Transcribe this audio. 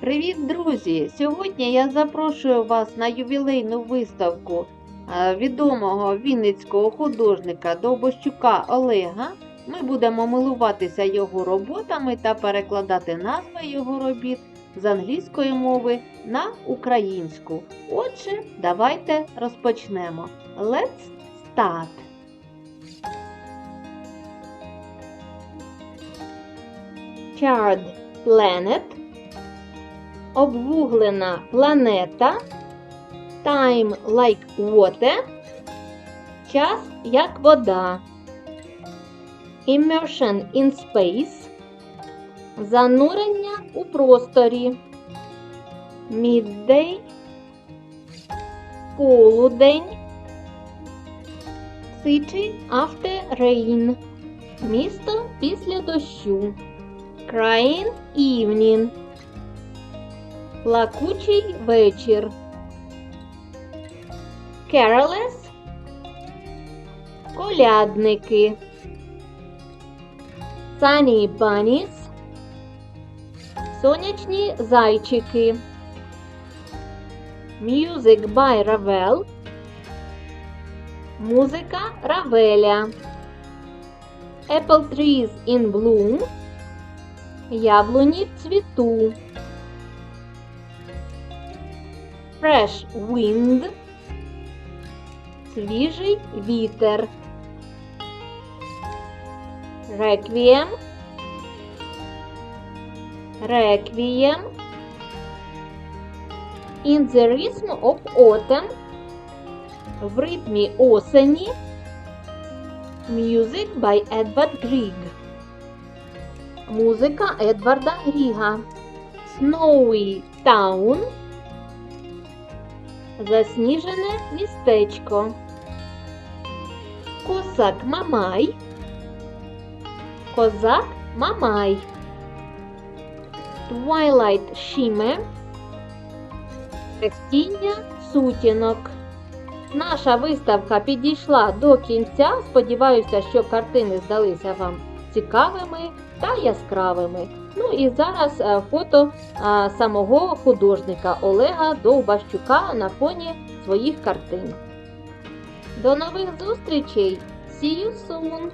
Привіт, друзі! Сьогодні я запрошую вас на ювілейну виставку е, відомого вінницького художника Довбощука Олега. Ми будемо милуватися його роботами та перекладати назви його робіт з англійської мови на українську. Отже, давайте розпочнемо. Let's start! Charred Planet Обвуглена планета. Time like water. Час як вода. Immersion in space. Занурення у просторі. Midday. Полудень. City after rain. Місто після дощу. Crying evening Плакучий вечір. Careless Колядники. Sunny bunnies Сонячні зайчики. Music by Ravel Музика Равеля. Apple trees in bloom Яблуні в цвіту. Fresh wind Свіжий вітер. Requiem Requiem In the rhythm of autumn В ритмі осені Music by Edward Grieg Музика Едварда Гріга Snowy Town Засніжене містечко. Косак Мамай. Козак Мамай. Twilight Shimmer. Текстіння сутінок. Наша виставка підійшла до кінця. Сподіваюся, що картини здалися вам цікавими та яскравими. Ну і зараз е, фото самого художника Олега Довбащука на фоні своїх картин. До нових зустрічей! See you soon!